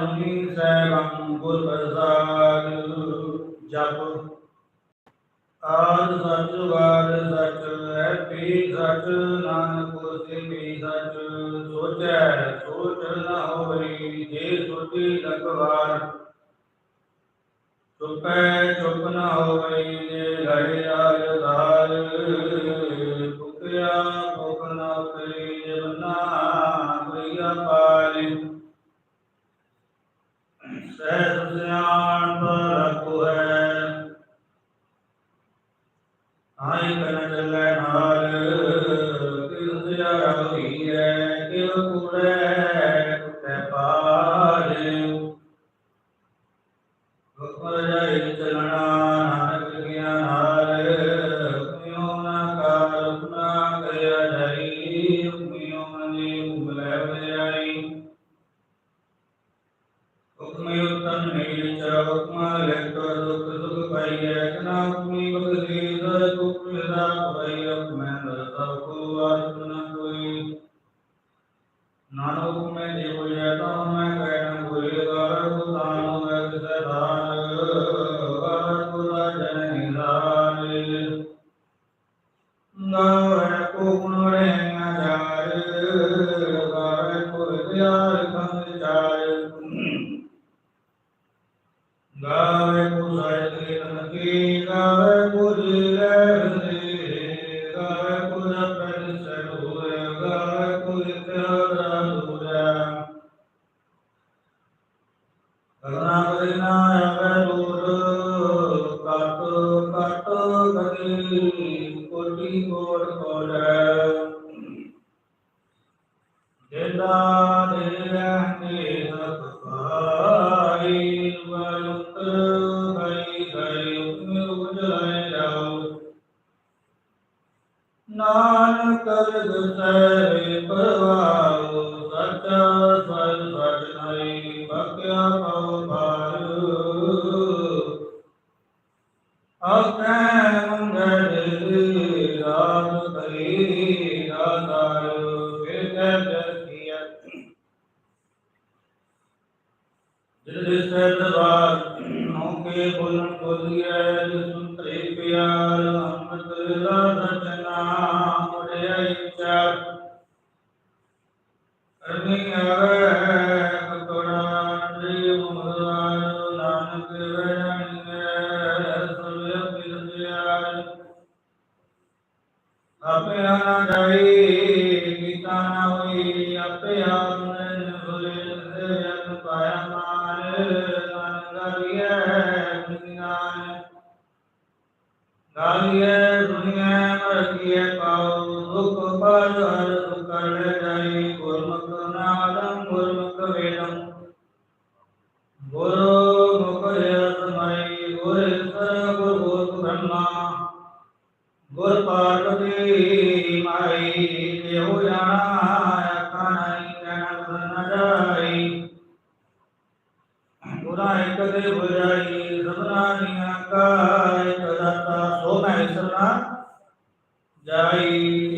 ਮੁਨੀ ਸੈਭੰ ਗੁਰ ਪ੍ਰਸਾਦ ਜਪ। ਆਦ ਸੱਚ, ਵਾਦ ਸੱਚ, ਹੈ ਪੀ ਸੱਚ, ਨਾਨਕ ਹੋਸੀ ਪੀ ਸੱਚ। ਸੋਚੈ, ਸੋਚ ਨ ਹੋਵਈ ਜੇ ਸੋਚੀ ਲਖਵਾਰ। ਚੁਪੈ, ਚੁਪ ਨ ਹੋਵਈ ਜੇ ਲੜੇ ਰਾਜ ਧਾਰ ਸਹਿ ਸਿਆਣ ਹੁਕਮਿ ਉਤਨ ਨਹੀਂ ਚਾ ਹੁਕਮਾ ਲੈ ਕਰ ਦੁਖ ਸੁਖ ਪਾਈਐ ਕਨਾ ਗਾਵੇ ਕੋ ਸਾਹਿਤ ਕੀਰਤਨ ਕੀ ਗਾਵੇ ਕੋ ਜੀਲੇ ਹਰੇ ਗਾਵੇ ਕੋ ਜਪੈ ਸਰੂਰ ਗਾਵੇ ਕੋ ਇਤਿਆਰਾ ਦੂਰਾ ਕਰਨਾ ਕਰਿਨਾ ਆਵੇ ਦੂਰ ਕਟ ਕਟ ਗਤੀ ਕੋਟੀ ਕੋਟ ਪਾਈ ਵਲਤ ਗਈ ਗਈ ਉਤਮ ਉਜਲਾਇ ਨਾਨਕ ਦਸੈ ਪਰਵਾਉ ਸਚ ਨੌਕੇ ਬੋਲਣ ਬੋਲੀਐ ਜਿਸ ਸੁੰਤਰੇ ਪਿਆਰ ਅੰਮ੍ਰਿਤ ਲਾ ਗਾਲੀਐ ਦੁਨੀਆ ਮਰਕੀਐ ਪਾਉ, ਦੁਖ ਪਰ ਹਰ ਦੁਖ ਲੈ ਜਾਈ, ਗੁਰਮੁਖ ਨਾਦੰ, ਗੁਰਮੁਖ ਵੇਦੰ। ਗੁਰੂ ਮੁਖ ਸਮਈ ਗੁਰ ਸਰ ਗੁਰ ਗੁਰ ਬ੍ਰਹਮਾ। ਗੁਰ ਪਾਰਵਤੀ ਮਾਈ, ਦੇਹੁ ਜਾਣਾ ਦਾਤਾ ਸੋ ਮੈਂ ਸਰਨਾ ਜਾਈ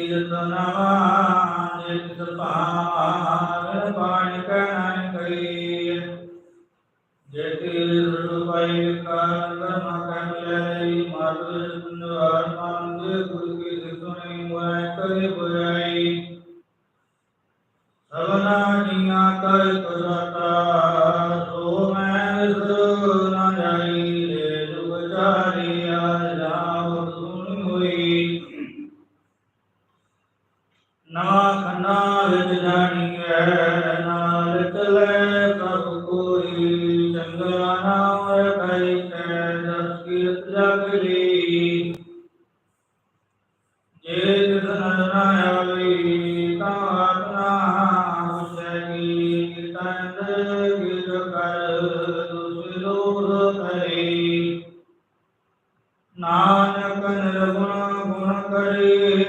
ਹੋਈ ਨਵਾਂ ਖੰਡਾ ਵਿੱਚ ਜਾਣੀਐ, ਨਾਲ ਚਲੇ ਪ੍ਰਭ ਕੋਈ ਚੰਗਾ ਨਾਮ ਰਖਾਈ ਤੈ ਦਸ ਕੀਰਤ ਜਗਲੀ ਜੇ ਤਿਸ ਨਰ ਨਾ ਤਾਂ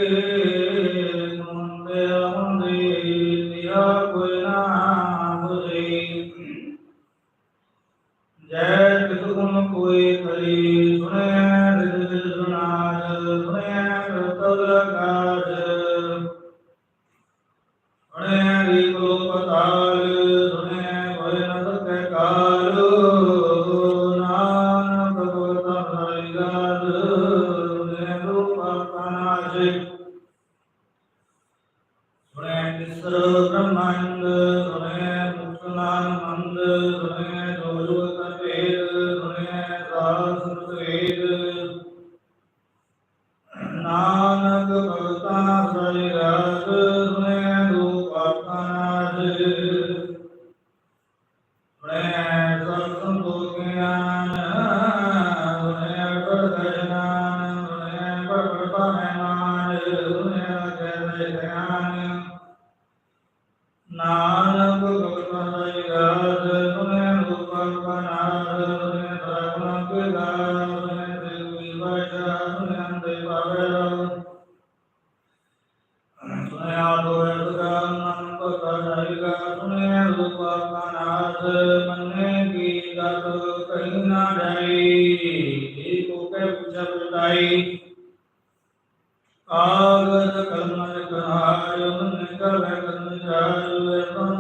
ਕਰੀ ਕਿਸਰ ਬ੍ਰਹਮੰਡ ਸੁਣਿਐ ਮੁਕਤ ਨਾਨੰਦ ਸੁਣਿਐ ਨਾਨਕ ਭਗਤਾ ਸਰਿ ਰਸ ਸੁਣਿਐ ਰੂਪ ਆਪਨਾਦ ਸੁਣਿਐ ਸਰਵਨ ਕੇ ਦਾਸ ਸੁਣਿਐ ਦੇਵ ਵਿਵਜਾ ਸੁਣਿਐ ਅੰਦੇ ਪਾਵੈ ਸੁਨਿਆ ਦੋਇ ਸਦਾ ਨਾਮ ਕੋ ਜਾਇ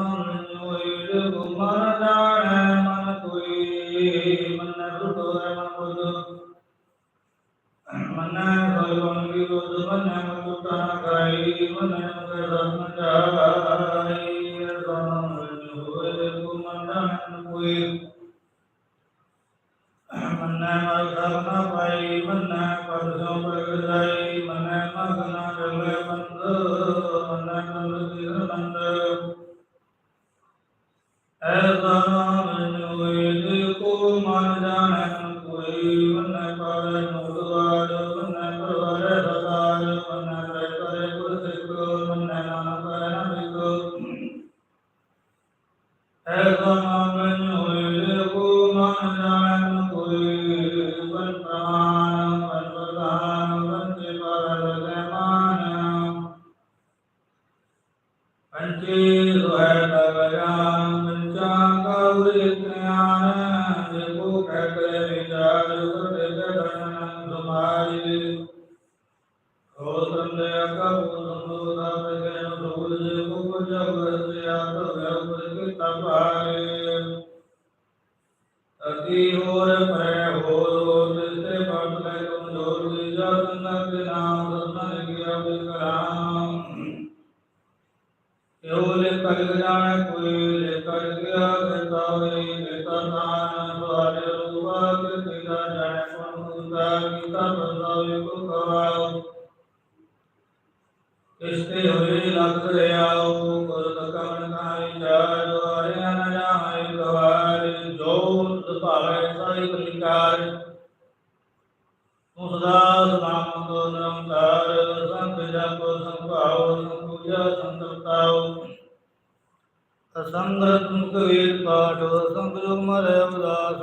ਐਸਾ ਨਾਮ ਹੋਏ ਜੇ ਕੋ ਮਨ ਜਾਣੈ ਕੋਈ ਮਨੈ ਪਾਵੈ ਮੋਦਵਾਰ ਮਨੈ ਪਰਵਾਰੈ ਸਦਾਰ ਮਨੈ ਕਰੇ ਕਰੇ ਗੁਰ ਸਿੱਖ ਨਾਮ ਕਰੇ ਨਾ ਬਿਕ ਨਾਮ ਹੋਏ ਜੇ ਕੋ ਮਨ ਜਾਣੈ ਕਉਰੇ ਗਿਆਨ ਜੇ ਕੋ ਕਹਿ ਕਰੇ ਵਿਚਾਰ ਕਰੇ ਜਗਨ ਤੁਮਾਰੀ ਹੋ ਸੰਦੇ ਕਬੂ ਸੰਦੋ ਦਾ ਪ੍ਰਗਟ ਪ੍ਰਭੂ ਜੇ ਕੋ ਜਗ ਸਿਆ ਤੋ ਗਰ ਕੇ ਤਪਾਰੇ ਅਤੀ ਹੋਰ ਪਰੇ ਹੋਰ ਭਾਵੇ ਸਾਈ ਤੂੰ ਸਦਾ ਸਲਾਮ ਕੋ ਸੰਤ ਜਪ ਸੰਭਾਉ ਸੰਪੂਜਾ ਸੰਤਪਤਾਉ ਅਸੰਗਤ ਮੁਖ ਵੇਦ ਪਾਠ ਸੰਗ ਮਰੇ ਉਦਾਸ।